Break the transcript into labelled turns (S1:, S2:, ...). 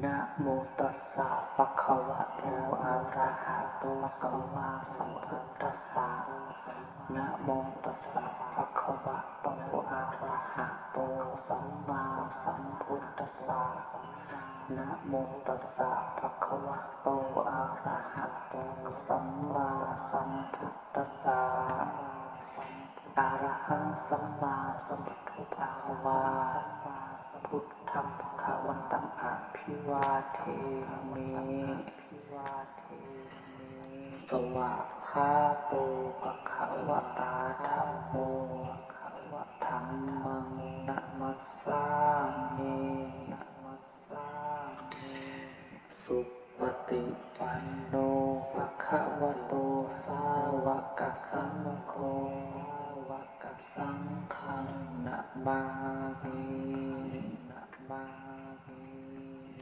S1: นะโมตัสสะภะคะวะโตอะระหะโตสัมมาสัมพุทธัสสะ
S2: นะโมตัสสะภะ
S1: คะวะโตอะระหะโตสัมมาสัมพุทธัสสะ
S2: นะโมตัสสะ
S1: ภะคะวะโตอะระหะโตสัมมาสัมพุทธัสสะ
S2: อะระหังสัมมา
S1: สัมพุท
S2: ธ
S1: ภะคะวา
S2: พุทธังภะ วันตอ
S1: ภิวาเทมิสวะคาโตปะคะวะตาธรรมโมธรรมังนะมัสสามิสุปฏิปันโนปะคะวะโตสาวกสังโฆสาวกสังฆนะมามินะมา